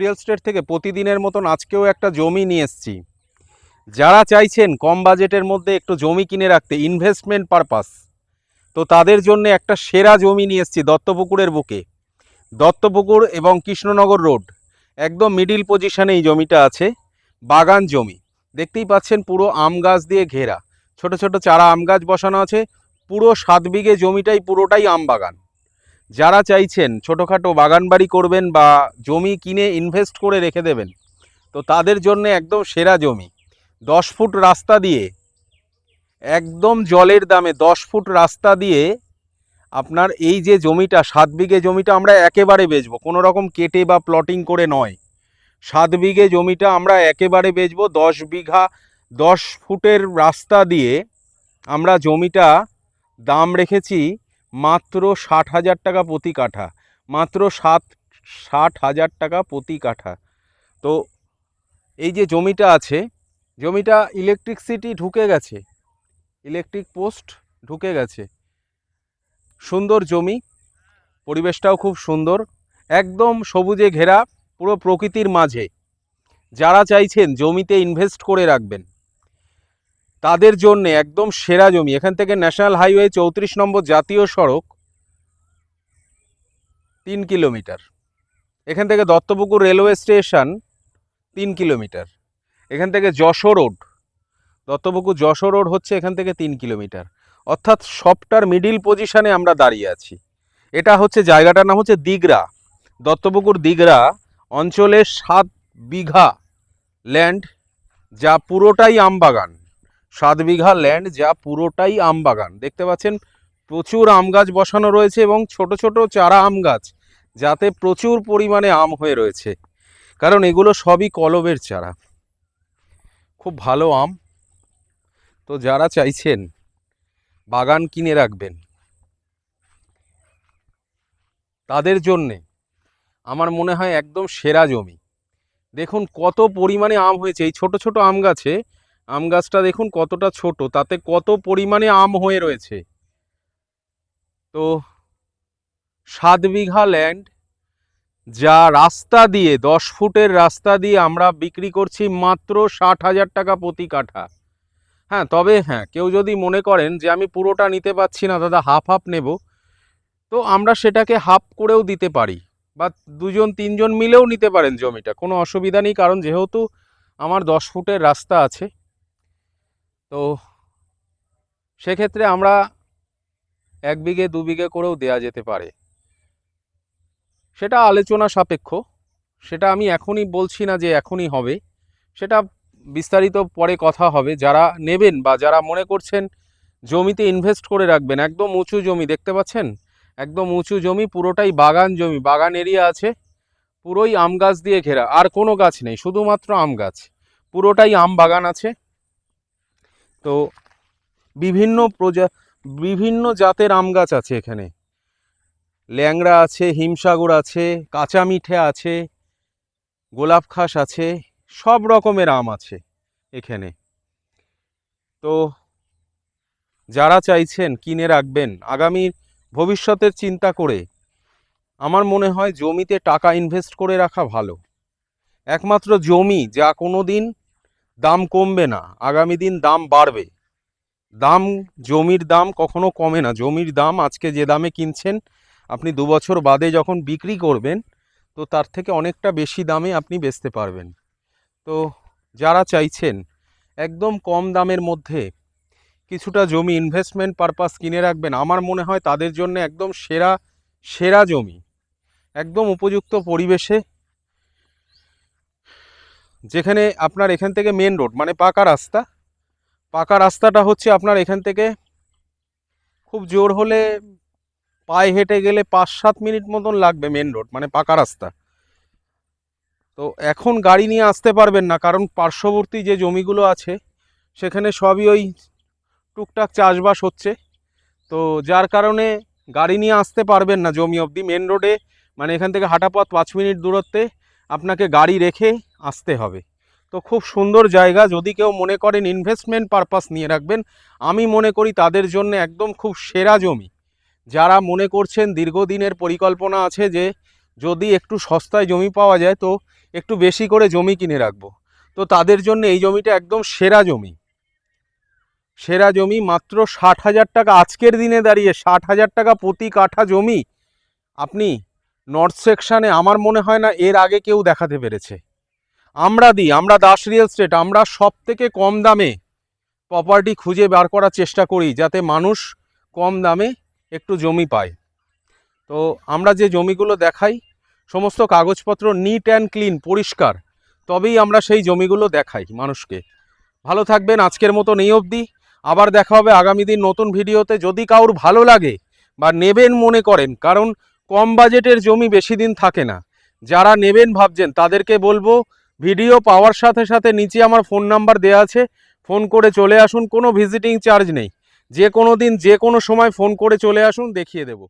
Real estate থেকে প্রতিদিনের মতন আজকেও একটা জমি নিয়ে এসেছি। যারা চাইছেন কম বাজেটের মধ্যে একটু জমি কিনে রাখতে ইনভেস্টমেন্ট পারপাস তো তাদের জন্য একটা সেরা জমি নিয়ে এসেছি দত্তপুকুরের বুকে। দত্তপুকুর এবং কৃষ্ণনগর রোড, একদম মিডিল পজিশনে এই জমিটা আছে, বাগান জমি। দেখতেই পাচ্ছেন পুরো আম গাছ দিয়ে ঘেরা। ছোট ছোট চারা আম গাছ বসানো আছে, পুরো সাত বিঘে জমিটাই পুরোটাই আম বাগান। যারা চাইছেন ছোটোখাটো বাগান বাড়ি করবেন বা জমি কিনে ইনভেস্ট করে রেখে দেবেন, তো তাদের জন্য একদম সেরা জমি। দশ ফুট রাস্তা দিয়ে, একদম জলের দামে দশ ফুট রাস্তা দিয়ে আপনার এই যে জমিটা, সাত বিঘে জমিটা আমরা একেবারে বেচবো। কোনো রকম কেটে বা প্লটিং করে নয়। সাত বিঘে জমিটা আমরা একেবারে বেচবো। দশ বিঘা, দশ ফুটের রাস্তা দিয়ে আমরা জমিটা দাম রেখেছি মাত্র ষাট হাজার টাকা প্রতি কাঠা। মাত্র সাত, ষাট হাজার টাকা প্রতি কাঠা। তো এই যে জমিটা আছে, জমিটা ইলেকট্রিকসিটি ঢুকে গেছে। ইলেকট্রিক পোস্ট ঢুকে গেছে। সুন্দর জমি। পরিবেশটাও খুব সুন্দর। একদম সবুজে ঘেরা, পুরো প্রকৃতির মাঝে। যারা চাইছেন জমিতে ইনভেস্ট করে রাখবেন। তাদের জন্য একদম সেরা জমি। এখান থেকে ন্যাশনাল হাইওয়ে চৌত্রিশ নম্বর জাতীয় সড়ক তিন কিলোমিটার। এখান থেকে দত্তপুকুর রেলওয়ে স্টেশন তিন কিলোমিটার। এখান থেকে যশো রোড। দত্তপুকুর যশো রোড হচ্ছে এখান থেকে তিন কিলোমিটার। অর্থাৎ সবটার মিডিল পজিশনে আমরা দাঁড়িয়ে আছি। এটা হচ্ছে জায়গাটার নাম হচ্ছে দিগরা। দত্তপুকুর দিগরা অঞ্চলের সাত বিঘা ল্যান্ড যা পুরোটাই আম বাগান সাত বিঘা ল্যান্ড যা পুরোটাই আম বাগান। দেখতে পাচ্ছেন, প্রচুর আম গাছ বসানো রয়েছে এবং ছোট ছোট চারা আম গাছ, যাতে প্রচুর পরিমাণে আম হয়ে রয়েছে। কারণ এগুলো সবই কলবের চারা। খুব ভালো আম। তো যারা চাইছেন, বাগান কিনে রাখবেন। তাদের জন্যে আমার মনে হয় একদম সেরা জমি। দেখুন কত পরিমাণে আম হয়েছে। এই ছোট ছোট আম গাছে আম গাছটা দেখুন কতটা ছোট, তাতে কত পরিমাণে আম হয়ে রয়েছে। তো সাত বিঘা ল্যান্ড যা রাস্তা দিয়ে, দশ ফুটের রাস্তা দিয়ে আমরা বিক্রি করছি মাত্র ষাট হাজার টাকা প্রতি কাঠা। হ্যাঁ তবে হ্যাঁ কেউ যদি মনে করেন যে আমি পুরোটা নিতে পারছি না, দাদা হাফ হাফ নেব, তো আমরা সেটাকে হাফ করেও দিতে পারি, বা দুজন তিনজন মিলেও নিতে পারেন জমিটা, কোনো অসুবিধা নেই, কারণ যেহেতু আমার দশ ফুটের রাস্তা আছে তো সেক্ষেত্রে আমরা এক বিঘে, দু বিঘে করেও দেয়া যেতে পারে। সেটা আলোচনা সাপেক্ষ। সেটা আমি এখনই বলছি না যে এখনই হবে। সেটা বিস্তারিত পরে কথা হবে। যারা নেবেন বা যারা মনে করছেন জমিতে ইনভেস্ট করে রাখবেন, একদম উঁচু জমি, দেখতে পাচ্ছেন? একদম উঁচু জমি, পুরোটাই বাগান জমি, বাগান এরিয়া আছে। পুরোই আম গাছ দিয়ে ঘেরা। আর কোনো গাছ নেই, শুধুমাত্র আম গাছ। পুরোটাই আম বাগান আছে। তো বিভিন্ন প্রজা, বিভিন্ন জাতের আম গাছ আছে এখানে। ল্যাংড়া আছে, হিমসাগর আছে, কাঁচা মিঠে আছে, গোলাপ খাস আছে, সব রকমের আম আছে এখানে। তো যারা চাইছেন কিনে রাখবেন, আগামী ভবিষ্যতের চিন্তা করে আমার মনে হয় জমিতে টাকা ইনভেস্ট করে রাখা ভালো। একমাত্র জমি যা কোনো দিন দাম কমবে না, আগামী দিন দাম বাড়বে। দাম, জমির দাম কখনো কমে না। জমির দাম আজকে যে দামে কিনছেন, আপনি দু বছর বাদে যখন বিক্রি করবেন, তো তার থেকে অনেকটা বেশি দামে আপনি বেচতে পারবেন। তো যারা চাইছেন, একদম কম দামের মধ্যে কিছুটা জমি ইনভেস্টমেন্ট পারপাস কিনে রাখবেন, আমার মনে হয় তাদের জন্য একদম সেরা সেরা জমি। একদম উপযুক্ত পরিবেশে যেখানে আপনার এখান থেকে মেন রোড মানে পাকা রাস্তা। পাকা রাস্তাটা হচ্ছে আপনার এখান থেকে খুব জোর হলে পায়ে হেঁটে গেলে পাঁচ সাত মিনিট মতন লাগবে মেন রোড মানে পাকা রাস্তা। তো এখন গাড়ি নিয়ে আসতে পারবেন না, কারণ পার্শ্ববর্তী যে জমিগুলো আছে, সেখানে সবই ওই টুকটাক চাষবাস হচ্ছে। তো যার কারণে গাড়ি নিয়ে আসতে পারবেন না জমি অবধি। মেন রোডে মানে এখান থেকে হাঁটাপথ পাঁচ মিনিট দূরত্বে আপনাকে গাড়ি রেখে আসতে হবে। তো খুব সুন্দর জায়গা, যদি কেউ মনে করেন ইনভেস্টমেন্ট পারপাস নিয়ে রাখবেন, আমি মনে করি তাদের জন্য একদম খুব সেরা জমি। যারা মনে করছেন দীর্ঘদিনের পরিকল্পনা আছে যে, যদি একটু সস্তায় জমি পাওয়া যায়, তো একটু বেশি করে জমি কিনে রাখব। তো তাদের জন্য এই জমিটা একদম সেরা জমি। সেরা জমি মাত্র ষাট হাজার টাকা, আজকের দিনে দাঁড়িয়ে ষাট হাজার টাকা প্রতি কাঠা জমি, আপনি নর্থ সেকশানে আমার মনে হয় না এর আগে কেউ দেখাতে পেরেছে। আমরা দিই, আমরা দাস রিয়েল স্টেট আমরা সব থেকে কম দামে প্রপার্টি খুঁজে বার করার চেষ্টা করি যাতে মানুষ কম দামে একটু জমি পায়। তো আমরা যে জমিগুলো দেখাই, সমস্ত কাগজপত্র নিট অ্যান্ড ক্লিন পরিষ্কার, তবেই আমরা সেই জমিগুলো দেখাই মানুষকে। ভালো থাকবেন, আজকের মতো নেই অবধি। আবার দেখা হবে আগামী দিন নতুন ভিডিওতে। যদি কারোর ভালো লাগে বা নেবেন মনে করেন, কারণ কম বাজেটের জমি বেশি দিন থাকে না। যারা নেবেন ভাবছেন, তাদেরকে বলব ভিডিও পাওয়ার সাথে সাথে নিচে আমার ফোন নাম্বার দেওয়া আছে। ফোন করে চলে আসুন, কোনো ভিজিটিং চার্জ নেই। যে কোনো দিন, যে কোনো সময় ফোন করে চলে আসুন, দেখিয়ে দেবো।